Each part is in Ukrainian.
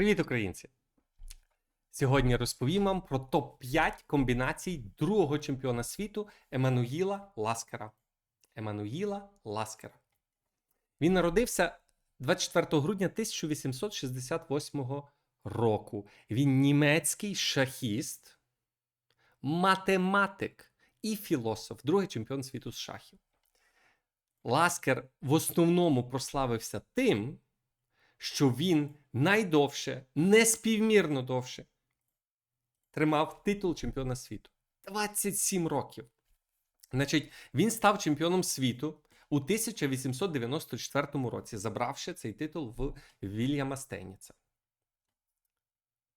Привіт, українці! Сьогодні розповім вам про топ-5 комбінацій другого чемпіона світу Еммануїла Ласкера. Еммануїла Ласкера. Він народився 24 грудня 1868 року. Він німецький шахіст, математик і філософ, другий чемпіон світу з шахів. Ласкер в основному прославився тим, що він найдовше, неспівмірно довше тримав титул чемпіона світу. 27 років. Значить, він став чемпіоном світу у 1894 році, забравши цей титул в Вільяма Стейніца.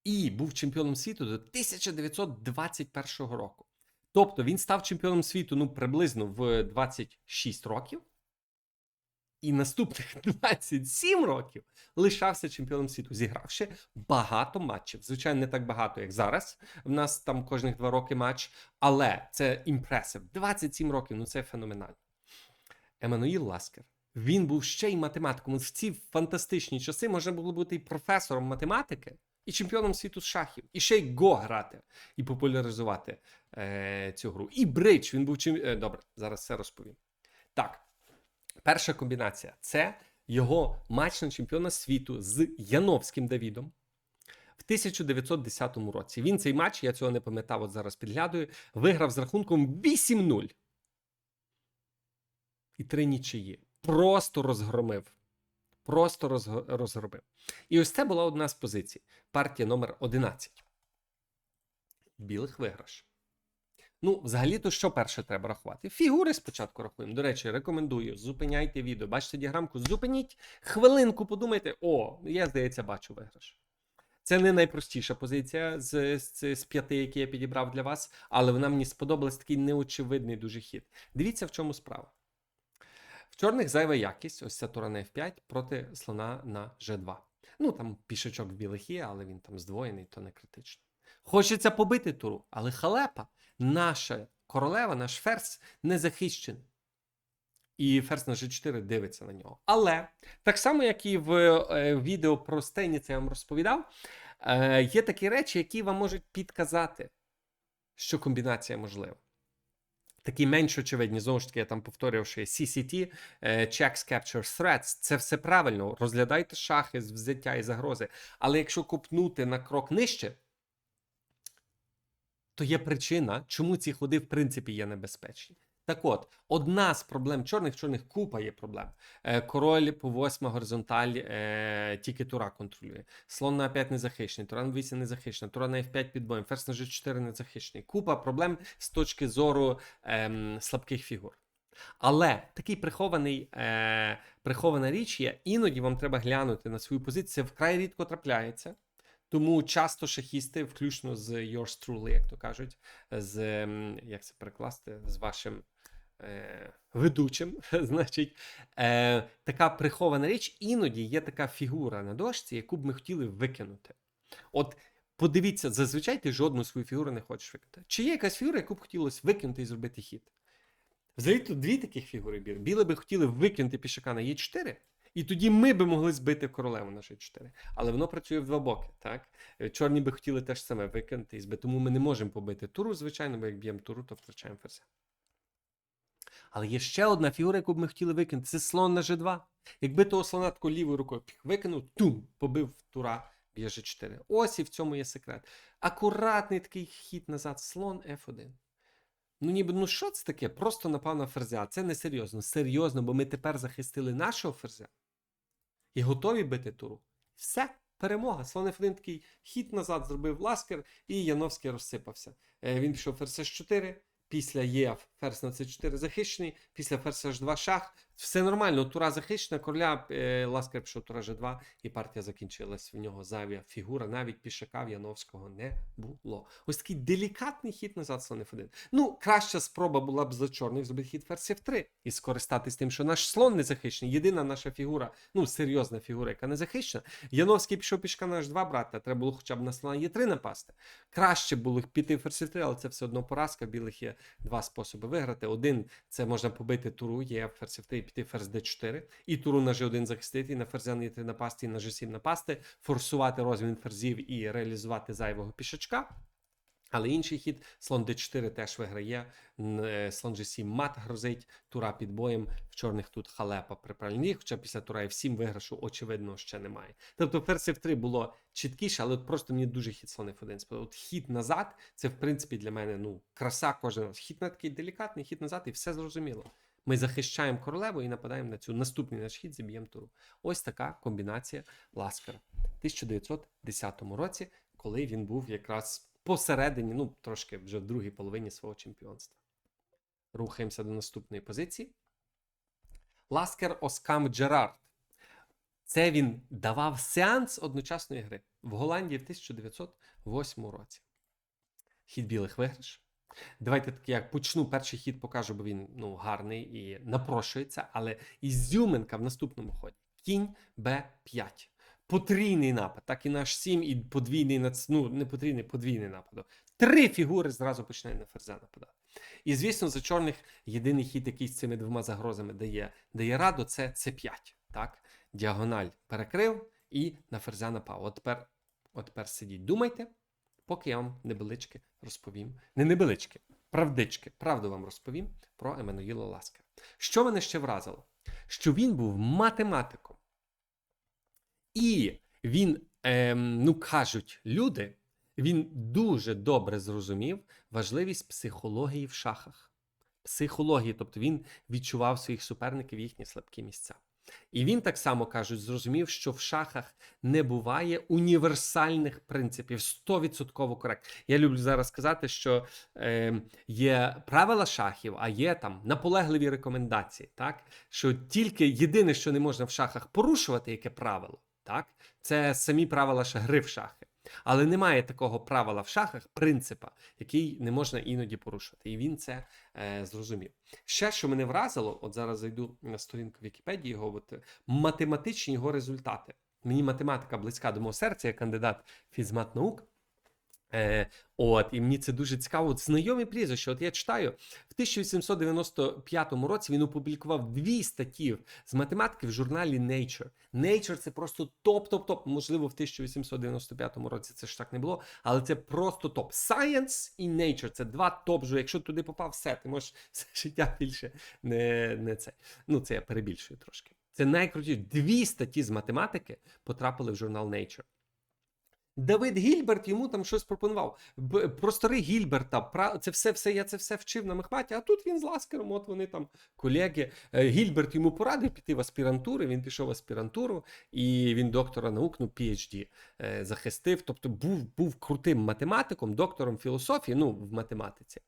І був чемпіоном світу до 1921 року. Тобто він став чемпіоном світу ну, приблизно в 26 років. І наступних 27 років лишався чемпіоном світу, зігравши багато матчів. Звичайно, не так багато, як зараз. В нас там кожних два роки матч, але це імпресив. 27 років ну це феноменально. Еммануїл Ласкер. Він був ще й математиком. В ці фантастичні часи можна було бути і професором математики, і чемпіоном світу з шахів, і ще й го грати, і популяризувати е, цю гру. І бридж. Він був чим. Е, добре, зараз все розповім. Так. Перша комбінація це його матч на чемпіона світу з Яновським Давідом в 1910 році. Він цей матч, я цього не пам'ятав, от зараз підглядую, виграв з рахунком 8-0. І три нічиї. Просто розгромив. Просто розгромив. І ось це була одна з позицій. Партія номер 11. Білих виграш. Ну, взагалі-то що перше треба рахувати? Фігури спочатку рахуємо. До речі, рекомендую. Зупиняйте відео. Бачите діаграмку? Зупиніть хвилинку, подумайте, о, я, здається, бачу виграш. Це не найпростіша позиція з, з, з п'яти, які я підібрав для вас, але вона мені сподобалась такий неочевидний дуже хід. Дивіться, в чому справа. В чорних зайва якість, ось ця тура на F5 проти слона на G2. Ну, там пішечок в білих є, але він там здвоєний, то не критично. Хочеться побити туру, але халепа наша королева, наш ферзь не захищений. І ферзь на G4 дивиться на нього. Але так само, як і в е, відео про Стейніц я вам розповідав, е, є такі речі, які вам можуть підказати, що комбінація можлива. Такі менш очевидні, знову ж таки, я там повторював, що є CCT, е, Checks Capture Threats, це все правильно. Розглядайте шахи з взяття і загрози. Але якщо купнути на крок нижче, то є причина, чому ці ходи, в принципі, є небезпечні. Так от, одна з проблем чорних, чорних купа є проблем. Е, король по восьма горизонталь е, тільки тура контролює. Слон на 5 не захищений, тура на 8 не захищена, тура на F5 під боєм, ферзь на G4 не захищений. Купа проблем з точки зору е, слабких фігур. Але такий прихований, е, прихована річ є, іноді вам треба глянути на свою позицію. Це вкрай рідко трапляється. Тому часто шахісти, включно з yours truly, як то кажуть, з як це перекласти, з вашим е, ведучим, значить, е, така прихована річ, іноді є така фігура на дошці, яку б ми хотіли викинути. От подивіться, зазвичай ти жодну свою фігуру не хочеш викинути. Чи є якась фігура, яку б хотілося викинути і зробити хід? Взагалі тут дві таких фігури. Біле би хотіли викинути пішака на Е4. І тоді ми би могли збити королеву на G4. Але воно працює в два боки. так? Е, чорні би хотіли теж саме викинути і збити. Тому ми не можемо побити туру, звичайно, бо як б'ємо туру, то втрачаємо ферзя. Але є ще одна фігура, яку б ми хотіли викинути. Це слон на G2. Якби того слона тако лівою рукою викинув, тум, побив тура, б'є G4. Ось і в цьому є секрет. Акуратний такий хід назад, слон F1. Ну, ніби, ну що це таке? Просто напав на ферзя. Це не серйозно. Серйозно, бо ми тепер захистили нашого ферзя і готові бити туру. Все, перемога. Слон F1 такий хід назад зробив ласкер, і Яновський розсипався. Е, він пішов ферзь 4 після ЄФ ферзь на С4 захищений, після ферзь H2 шах. Все нормально, тура захищена, короля е, Ласкар пішов тура G2, і партія закінчилась. В нього зайвя фігура, навіть пішака в Яновського не було. Ось такий делікатний хід назад слон F1. Ну, краща спроба була б за чорний зробити хід ферзь F3 і скористатись тим, що наш слон не захищений. Єдина наша фігура, ну серйозна фігура, яка не захищена. Яновський пішов пішка на H2 брати, треба було хоча б на слона Е3 напасти. Краще було піти ферзь F3, але це все одно поразка. Білих є два способи виграти. Один це можна побити туру, є ферзь F3 піти ферзь d4, і туру на g1 захистити, і на ферзя на e3 напасти, і на g7 напасти, форсувати розмін ферзів і реалізувати зайвого пішачка. Але інший хід, слон d4 теж виграє, е, слон g7 мат грозить, тура під боєм, в чорних тут халепа при правильній, хоча після тура f7 виграшу, очевидно, ще немає. Тобто ферзь f3 було чіткіше, але от просто мені дуже хід слон f1 сподобався. От хід назад, це в принципі для мене ну, краса кожен. Хід на такий делікатний, хід назад, і все зрозуміло. Ми захищаємо королеву і нападаємо на цю наступний наш хід, заб'ємо туру. Ось така комбінація Ласкера. В 1910 році, коли він був якраз посередині, ну трошки вже в другій половині свого чемпіонства. Рухаємося до наступної позиції. Ласкер Оскам Джерард. Це він давав сеанс одночасної гри в Голландії в 1908 році. Хід білих виграш. Давайте так, як почну перший хід, покажу, бо він ну, гарний і напрошується, але ізюминка в наступному ході. Кінь Б5. Потрійний напад, так і наш 7, і подвійний нац... ну, не потрійний, подвійний напад. Три фігури зразу починають на ферзя нападати. І звісно, за чорних єдиний хід, який з цими двома загрозами дає, дає раду, це С5. Так? Діагональ перекрив і на ферзя напав. От тепер, от тепер сидіть, думайте, поки я вам невелички розповім. Не невелички, правдички, правду вам розповім про Еммануїла Ласкера. Що мене ще вразило? Що він був математиком. І він, ем, ну кажуть люди, він дуже добре зрозумів важливість психології в шахах. Психології, тобто він відчував своїх суперників їхні слабкі місця. І він так само кажуть, зрозумів, що в шахах не буває універсальних принципів, 100% коректно. Я люблю зараз сказати, що е, є правила шахів, а є там наполегливі рекомендації. Так? Що тільки єдине, що не можна в шахах порушувати, яке правило, так? це самі правила гри в шахи. Але немає такого правила в шахах, принципа, який не можна іноді порушувати. І він це е, зрозумів. Ще, що мене вразило, от зараз зайду на сторінку Вікіпедії, його от, математичні його результати. Мені математика близька до мого серця, я кандидат фізмат наук. Е, от, і мені це дуже цікаво. От знайомі прізвища. От я читаю, в 1895 році він опублікував дві статті з математики в журналі Nature. Nature це просто топ-топ-топ. Можливо, в 1895 році це ж так не було, але це просто топ. Science і Nature це два топ. Якщо туди попав, все, ти можеш все життя більше не, не це. Ну, це я перебільшую трошки. Це найкрутіше. Дві статті з математики потрапили в журнал Nature. Давид Гільберт йому там щось пропонував. Простори Гільберта, це все, все, я це все вчив на мехматі, а тут він з Ласкером, от вони там колеги. Е, Гільберт йому порадив піти в аспірантуру, він пішов в аспірантуру, і він доктора наук, ну, PhD, е, захистив. Тобто був, був крутим математиком, доктором філософії, ну, в математиці.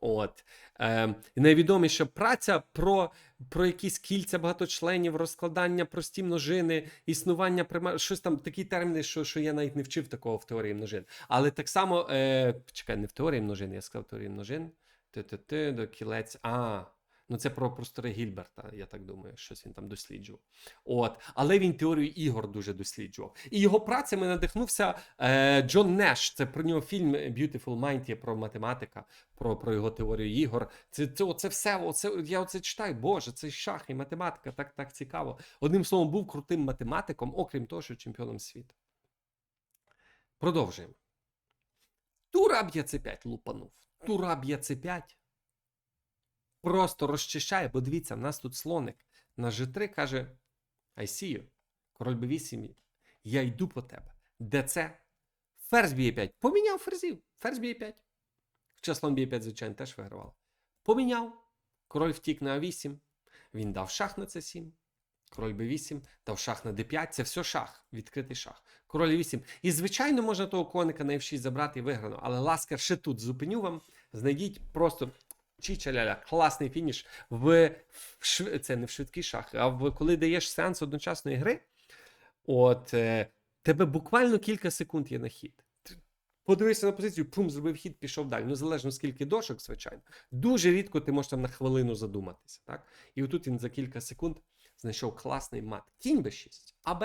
От. Е, найвідоміша праця про, про якісь кільця багаточленів, розкладання прості множини, існування прима... щось там такі терміни, що, що я навіть не вчив такого в теорії множин. Але так само, е, чекай, не в теорії множин, я сказав теорії множин. Ти-ти-ти, до кілець. А, ну це про простори Гільберта, я так думаю, щось він там досліджував. От, але він теорію ігор дуже досліджував. І його працями надихнувся е, Джон Неш. Це про нього фільм Beautiful Mind є про математика, про, про його теорію ігор. Це, це, це все, оце, я оце читаю. Боже, це шах і математика, так, так цікаво. Одним словом, був крутим математиком, окрім того, що чемпіоном світу. Продовжуємо. Тура б'є c5 лупанув. Тура б'є c5. Просто розчищає, бо дивіться, в нас тут слоник на G3 каже: I see you. Король b8. Я йду по тебе. Де це? Ферзь б'є 5. Поміняв ферзів. Ферзь б'є 5. Хоча слон б'є 5, звичайно, теж вигравав. Поміняв. Король втік на А8. Він дав шах на С7. Король Б8, дав шах на Д5. Це все шах, відкритий шах. Король 8. І, звичайно, можна того коника на F6 забрати і виграно. Але ласкер ще тут зупиню вам. Знайдіть просто чічаляля, класний фініш в, в це не в швидкий шах, а в коли даєш сеанс одночасної гри. От е, тебе буквально кілька секунд є на хід. Подивився на позицію, пум, зробив хід, пішов далі. Ну, залежно скільки дошок, звичайно. Дуже рідко ти можеш там на хвилину задуматися. Так? І отут він за кілька секунд знайшов класний мат. Кінь b6, АБ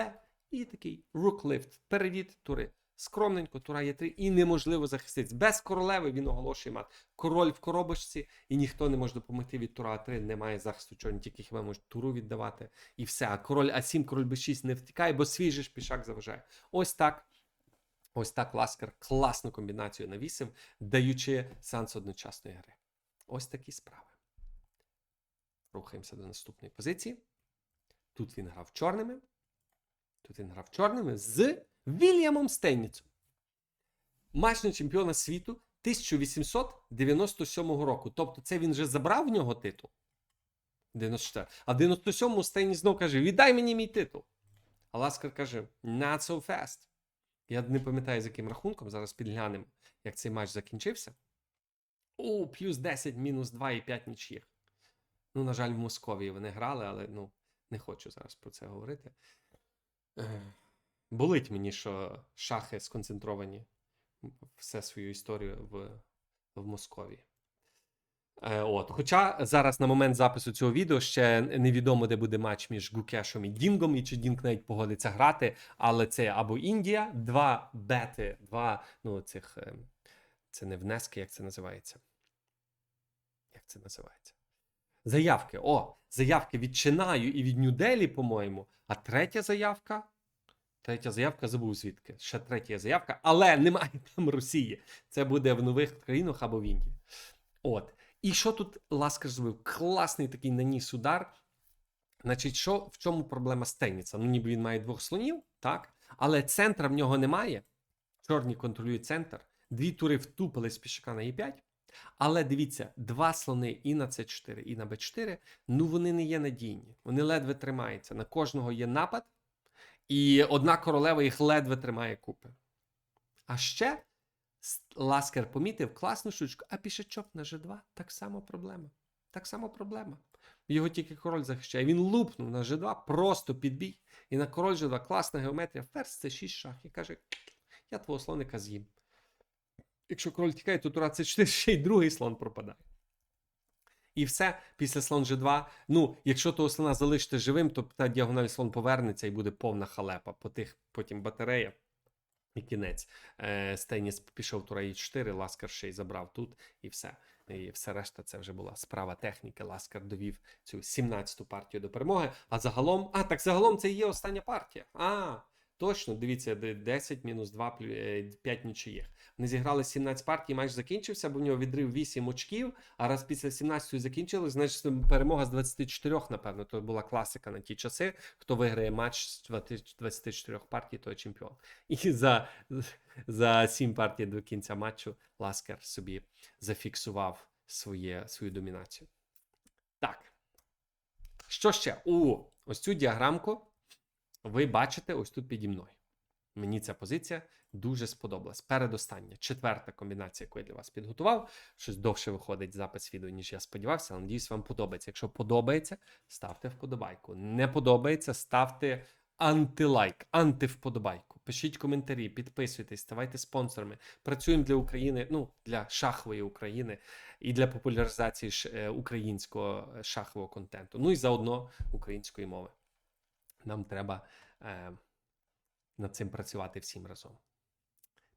і такий рук-лифт, перевід тури. Скромненько, тура є 3 і неможливо захиститися. Без королеви він оголошує мат. Король в коробочці, і ніхто не може допомогти від тура А3, немає захисту чорні, тільки хіба можуть туру віддавати. І все. А король А7, король Б6 не втікає, бо свій же ж пішак заважає. Ось так. Ось так Ласкер класну комбінацію навісив, даючи сеанс одночасної гри. Ось такі справи. Рухаємося до наступної позиції. Тут він грав чорними. Тут він грав чорними з Вільямом Стейніцем. Матч на чемпіона світу 1897 року. Тобто, це він вже забрав в нього титул. 94. А в 97-му Стейніц знов каже: Віддай мені мій титул. А Ласкар каже: Not so fast. Я не пам'ятаю, з яким рахунком. Зараз підглянемо, як цей матч закінчився. О, плюс 10, мінус 2 і 5 нічиїх. Ну, на жаль, в Московії вони грали, але ну, не хочу зараз про це говорити. Болить мені, що шахи сконцентровані все свою історію в, в Московії. Е, от. Хоча зараз на момент запису цього відео ще невідомо, де буде матч між Гукешем і Дінгом, і чи Дінг навіть погодиться грати, але це або Індія, два бети, два ну, цих. е, Це не внески, як це називається. Як це називається? Заявки. О, заявки від Чинаю і від Нью-Делі, по-моєму. А третя заявка. Третя заявка забув звідки. Ще третя заявка, але немає там Росії. Це буде в нових країнах або в Індії. От. І що тут Ласкар зробив? Класний такий наніс удар. Значить, що в чому проблема з Тенніса? Ну, ніби він має двох слонів, так? Але центра в нього немає. Чорні контролюють центр. Дві тури втупили з пішака на Е5. Але дивіться, два слони і на С4, і на Б4, ну вони не є надійні. Вони ледве тримаються. На кожного є напад, і одна королева їх ледве тримає купи. А ще Ласкер помітив класну штучку, а пішачок на G2 так само проблема. Так само проблема. Його тільки король захищає. Він лупнув на G2, просто підбій. І на король G2 класна геометрія. Ферзь це 6 шах. І каже: я твого слоника з'їм. Якщо король тікає, то тура це 4, ще й другий слон пропадає. І все після слон G2. Ну, якщо того слона залишити живим, то та діагональ слон повернеться і буде повна халепа. По тих потім батарея. І кінець. Е, Стейніс пішов тура Е4, Ласкар ще й забрав тут, і все. І все решта це вже була справа техніки. Ласкар довів цю 17-ту партію до перемоги. А загалом. А, так загалом це і є остання партія. А, точно, дивіться, 10 мінус 2, 5 нічиїх. Вони зіграли 17 партій, матч закінчився, бо в нього відрив 8 очків. А раз після 17-ї закінчили, значить перемога з 24, напевно. То була класика на ті часи. Хто виграє матч з 24 партій, той чемпіон. І за, за 7 партій до кінця матчу Ласкер собі зафіксував своє, свою домінацію. Так. Що ще? У ось цю діаграмку ви бачите ось тут піді мною. Мені ця позиція дуже сподобалась. Передостання, четверта комбінація, яку я для вас підготував. Щось довше виходить запис відео, ніж я сподівався. Але надіюсь, вам подобається. Якщо подобається, ставте вподобайку. Не подобається, ставте антилайк, антивподобайку. Пишіть коментарі, підписуйтесь, ставайте спонсорами. Працюємо для України, ну для шахової України і для популяризації е, українського шахового контенту. Ну і заодно української мови. Нам треба е, над цим працювати всім разом.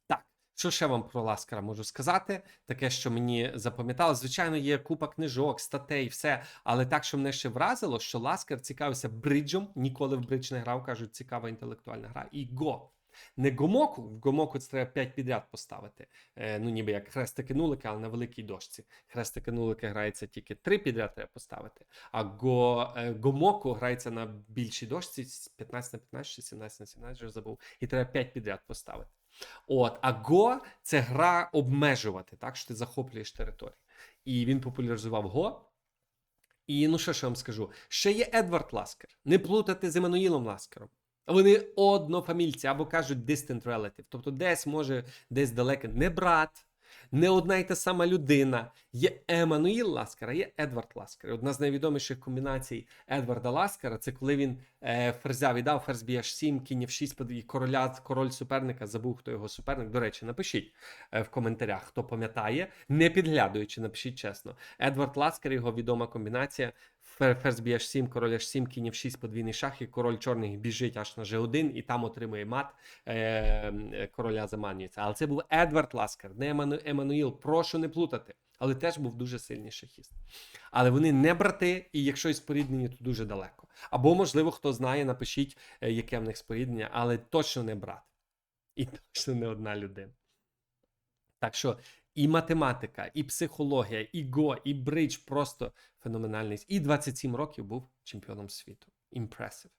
Так, що ще вам про Ласкара можу сказати? Таке, що мені запам'ятало. Звичайно, є купа книжок, статей, все. Але так, що мене ще вразило, що Ласкар цікавився бриджем, ніколи в бридж не грав, кажуть, цікава інтелектуальна гра. І Го. Не Гомоку, в Гомоку це треба 5 підряд поставити. Е, ну, ніби як хрестики нулики, але на великій дошці. Хрестики нулики грається тільки 3 підряд треба поставити. А го, е, Гомоку грається на більшій дошці 15 на 15 чи 17 на 17, вже забув. І треба 5 підряд поставити. От, а Го це гра обмежувати, так що ти захоплюєш територію. І він популяризував Го. І ну що ж я вам скажу? Ще є Едвард Ласкер. Не плутати з Еммануїлом Ласкером. Вони однофамільці або кажуть distant relative. Тобто десь може, десь далеко не брат, не одна й та сама людина. Є Еммануїл Ласкер, а є Едвард Ласкер. І Одна з найвідоміших комбінацій Едварда Ласкера це коли він е, ферзя віддав, ферзь б'є H7, кінь F6, і короля, король суперника забув, хто його суперник. До речі, напишіть е, в коментарях, хто пам'ятає, не підглядуючи, напишіть чесно. Едвард Ласкер, його відома комбінація Ферзь б'є H7, король H7, кінь F6, подвійний шах, і король чорних біжить аж на G1, і там отримує мат, е, короля заманюється. Але це був Едвард Ласкер, не Еммануїл. Прошу не плутати. Але теж був дуже сильний шахіст. Але вони не брати, і якщо і споріднені, то дуже далеко. Або, можливо, хто знає, напишіть, е, яке в них споріднення, але точно не брат. І точно не одна людина. Так що і математика, і психологія, і го, і бридж просто феноменальний. І 27 років був чемпіоном світу. Impressive.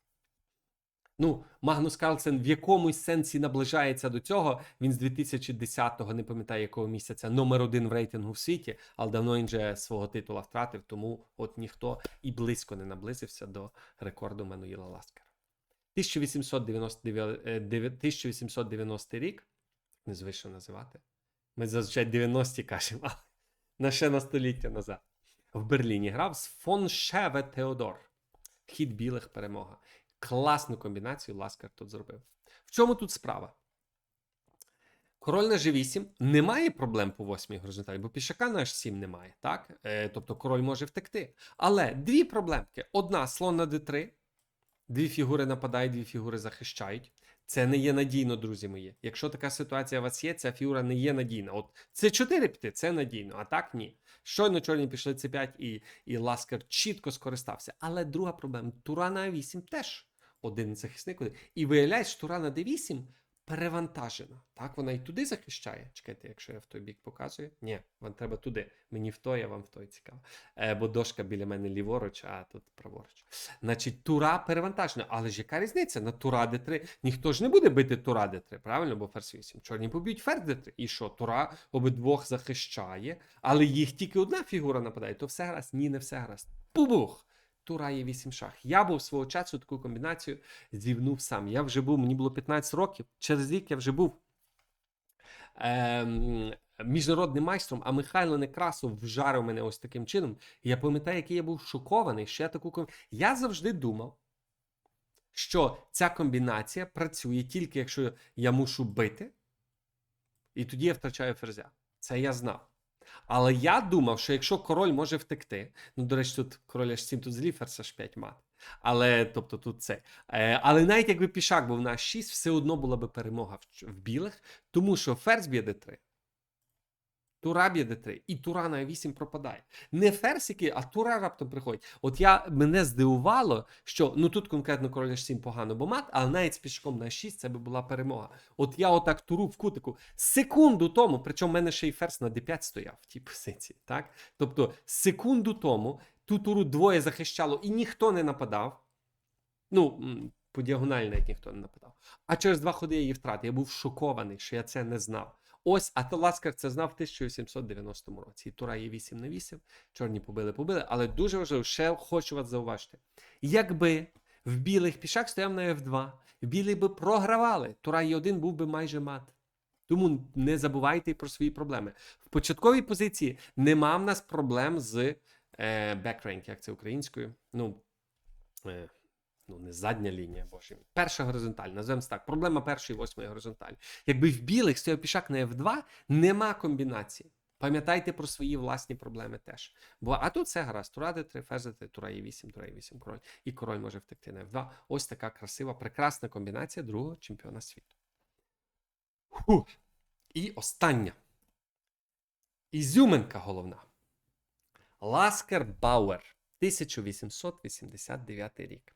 Ну, Магнус Карлсен в якомусь сенсі наближається до цього. Він з 2010-го, не пам'ятаю якого місяця, номер один в рейтингу в світі, але давно він же свого титула втратив, тому от ніхто і близько не наблизився до рекорду Мануїла Ласкера. 1899, е, 1890 рік, незвично називати. Ми зазвичай 90-ті кажемо, але на ще на століття назад. В Берліні грав з фон Шеве Теодор. Хід білих перемога. Класну комбінацію Ласкар тут зробив. В чому тут справа? Король на G8 немає проблем по восьмій горизонталі, бо пішака на H7 немає, так? Е, тобто король може втекти. Але дві проблемки: одна слон на D3, дві фігури нападають, дві фігури захищають. Це не є надійно, друзі мої. Якщо така ситуація у вас є, ця фігура не є надійна. От це 4 піти, це надійно, а так ні. Щойно чорні пішли C5 і, і Ласкер чітко скористався. Але друга проблема: Тура на А8 теж один захисник. І виявляється, що Тура на D8 перевантажена. Так, вона і туди захищає. Чекайте, якщо я в той бік показую. Ні, вам треба туди. Мені в той, а вам в той цікаво. Е, бо дошка біля мене ліворуч, а тут праворуч. Значить, тура перевантажена. Але ж яка різниця? На тура Д3. Ніхто ж не буде бити тура Д3, правильно? Бо ферзь 8. Чорні поб'ють ферзь Д3. І що? Тура обидвох захищає, але їх тільки одна фігура нападає. То все гаразд? Ні, не все гаразд. Пубух! Тура є 8 шах. Я був свого часу таку комбінацію зівнув сам. Я вже був, мені було 15 років. Через рік я вже був ем, міжнародним майстром, а Михайло Некрасов вжарив мене ось таким чином. Я пам'ятаю, який я був шокований. Що я таку ком- Я завжди думав, що ця комбінація працює тільки якщо я мушу бити, і тоді я втрачаю ферзя. Це я знав. Але я думав, що якщо король може втекти, ну, до речі, тут король аж 7, тут зліфер аж H5 мат. Але тобто тут це. Е, але навіть якби пішак був на H6, все одно була би перемога в білих, тому що ферзь б'є d3, тура б'є d3, і тура на А8 пропадає. Не ферзь який, а тура раптом приходить. От я мене здивувало, що ну тут конкретно король H7 погано, бо мат, але навіть з пішаком на H6 це би була перемога. От я отак туру в кутику секунду тому, причому в мене ще й ферзь на d5 стояв в тій позиції. Так? Тобто секунду тому ту туру двоє захищало і ніхто не нападав. Ну, по діагоналі навіть ніхто не нападав. А через два ходи я її втратив. Я був шокований, що я це не знав. Ось, а то Ласкар це знав в 1890 році. І Тура є 8 на 8, чорні побили, побили. Але дуже важливо, ще хочу вас зауважити. Якби в білих пішак стояв на F2, білі би програвали. Тура є 1 був би майже мат. Тому не забувайте про свої проблеми. В початковій позиції нема в нас проблем з е, бекренк, як це українською. Ну, е, ну, не задня лінія, боже. Перша горизонталь, називаємо так. Проблема першої восьмої горизонталі. Якби в білих стояв пішак на F2, нема комбінації. Пам'ятайте про свої власні проблеми теж. Бо а тут все гаразд. Тура Д3, ферзь Д3, Тура Е8, Тура Е8, король. І король може втекти на F2. Ось така красива, прекрасна комбінація другого чемпіона світу. Фу. І остання. Ізюминка головна. Ласкер Бауер, 1889 рік.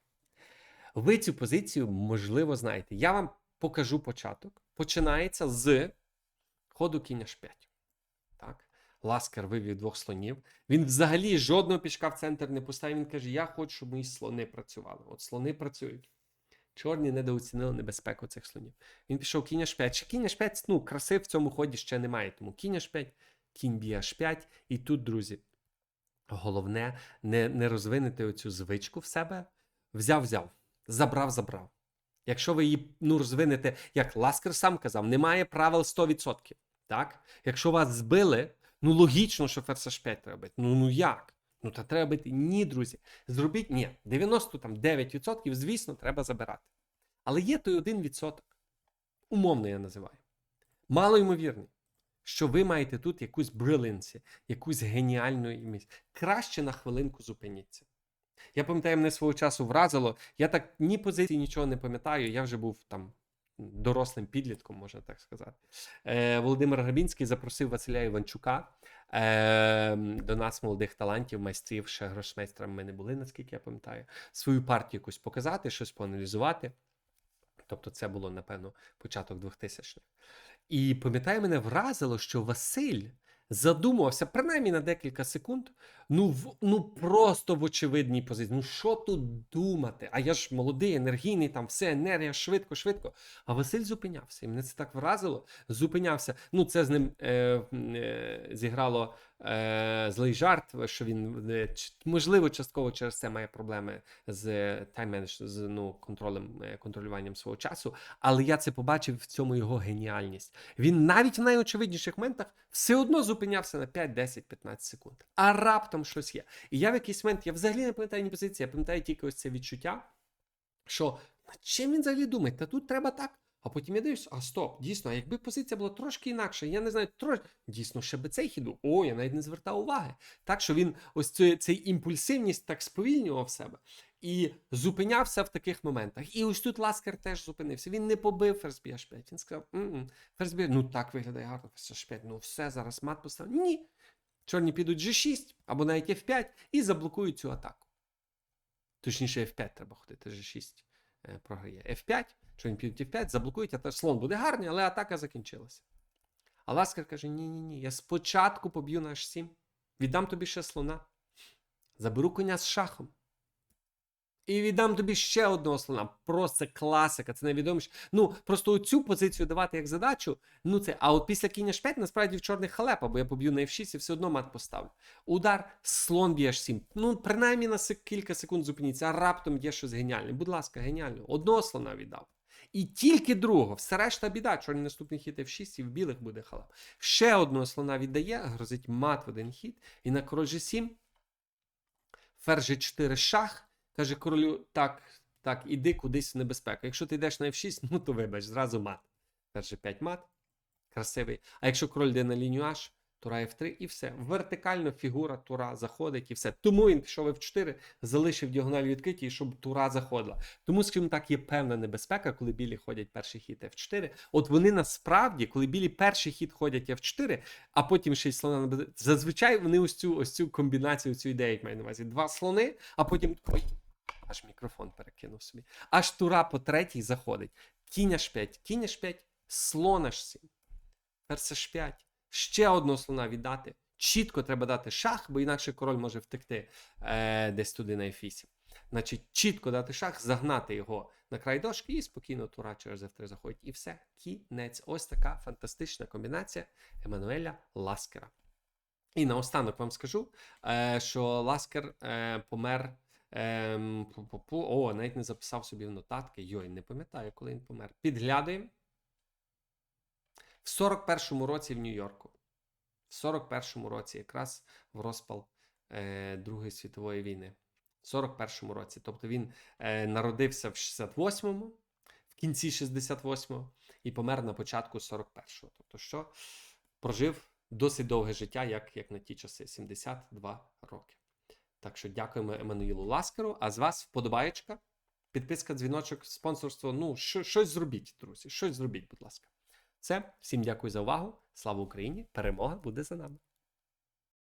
Ви цю позицію, можливо, знаєте. Я вам покажу початок. Починається з ходу кінь H5. Так? Ласкер вивів двох слонів. Він взагалі жодного пішка в центр не поставив. Він каже: Я хочу, щоб мої слони працювали. От слони працюють. Чорні недооцінили небезпеку цих слонів. Він пішов кінь H5. Ще кінь H5, ну, краси в цьому ході ще немає. Тому кінь H5, кінь б'є H5. І тут, друзі, головне не, не розвинути оцю звичку в себе. Взяв, взяв, забрав, забрав. Якщо ви її ну, розвинете, як Ласкер сам казав, немає правил 100%. Так? Якщо вас збили, ну логічно, що ферзь H5 треба бити. Ну, ну як? Ну, та треба бити. Ні, друзі. Зробіть ні. 99%, звісно, треба забирати. Але є той 1%. Умовно я називаю. Мало ймовірний, що ви маєте тут якусь брилинці, якусь геніальну місць. Краще на хвилинку зупиніться. Я пам'ятаю, мене свого часу вразило. Я так ні позиції, нічого не пам'ятаю. Я вже був там дорослим підлітком, можна так сказати. Е, Володимир Грабінський запросив Василя Іванчука е, до нас, молодих талантів, майстрів, ще грошмейстрами ми не були, наскільки я пам'ятаю, свою партію якусь показати, щось поаналізувати. Тобто, це було, напевно, початок 2000-х. І пам'ятаю, мене вразило, що Василь задумувався принаймні на декілька секунд. Ну, в, ну просто в очевидній позиції. Ну що тут думати? А я ж молодий, енергійний, там все енергія, швидко, швидко. А Василь зупинявся. І мене це так вразило. Зупинявся. Ну, це з ним е, е, зіграло е, злий жарт, що він е, можливо частково через це має проблеми з тайм-менедж, з ну, контролем, е, контролюванням свого часу. Але я це побачив в цьому його геніальність. Він навіть в найочевидніших моментах все одно зупинявся на 5, 10, 15 секунд. А раптом щось є. І я в якийсь момент, я взагалі не пам'ятаю ні позиції, я пам'ятаю тільки ось це відчуття, що чим він взагалі думає? Та тут треба так. А потім я дивлюсь, а стоп, дійсно, а якби позиція була трошки інакша, я не знаю, трошки дійсно ще би цей хіду. О, я навіть не звертав уваги. Так що він ось цей, цей імпульсивність так сповільнював себе і зупинявся в таких моментах. І ось тут Ласкер теж зупинився. Він не побив ферзь бі h5. Він сказав: «М-м, ну так виглядає гарно, ферзь h5, ну все, зараз мат поставив. Ні. Чорні підуть G6 або навіть F5 і заблокують цю атаку. Точніше, F5 треба ходити, G6 е, програє. F5, чорні підуть F5, заблокують, а та слон буде гарний, але атака закінчилася. А Ласкер каже: ні-ні ні, я спочатку поб'ю на H7, віддам тобі ще слона, заберу коня з шахом. І віддам тобі ще одного слона. Просто класика, це найвідоміше. Ну, просто цю позицію давати як задачу. Ну це, а от після кіння ж 5 насправді в чорних халепа, бо я поб'ю на F6 і все одно мат поставлю. Удар, слон б'є H7. Ну, принаймні на кілька секунд зупиніться, а раптом є щось геніальне. Будь ласка, геніально. Одного слона віддав. І тільки другого, все решта біда, чорний наступний хід F6 і в білих буде халеп. Ще одного слона віддає, грозить мат в один хід. І на король G7 ферзь G4 шах. Каже королю, так, так, іди кудись в небезпеку. Якщо ти йдеш на F6, ну то вибач, зразу мат. Перший 5 мат. Красивий. А якщо король йде на лінію H, тура F3 і все. Вертикально фігура тура заходить і все. Тому він пішов F4, залишив діагональ відкриті, щоб тура заходила. Тому, скажімо так, є певна небезпека, коли білі ходять перший хід F4. От вони насправді, коли білі перший хід ходять F4, а потім ще й слона на Зазвичай вони ось цю, ось цю комбінацію, цю ідею мають на увазі. Два слони, а потім. Ой, аж мікрофон перекинув собі. Аж тура по третій заходить. Кінь H5, кінь H5, слон H7, ферзь H5, ще одного слона віддати. Чітко треба дати шах, бо інакше король може втекти е, десь туди на F8. Значить, чітко дати шах, загнати його на край дошки і спокійно тура через F3 заходить. І все, кінець. Ось така фантастична комбінація Еммануеля Ласкера. І наостанок вам скажу, е, що Ласкер е, помер. Ем. О, навіть не записав собі в нотатки. Йой, не пам'ятаю, коли він помер. Підглядуємо. В 41-му році в Нью-Йорку. В 41-му році, якраз в розпал е, Другої світової війни. В 41-му році. Тобто він е, народився в 68-му, в кінці 68-го і помер на початку 41-го. Тобто, що прожив досить довге життя, як, як на ті часи 72 роки. Так що дякуємо Еммануїлу Ласкеру. А з вас вподобаєчка, підписка, дзвіночок, спонсорство. Ну, що, щось зробіть, друзі. Щось зробіть, будь ласка. Все, всім дякую за увагу. Слава Україні! Перемога буде за нами.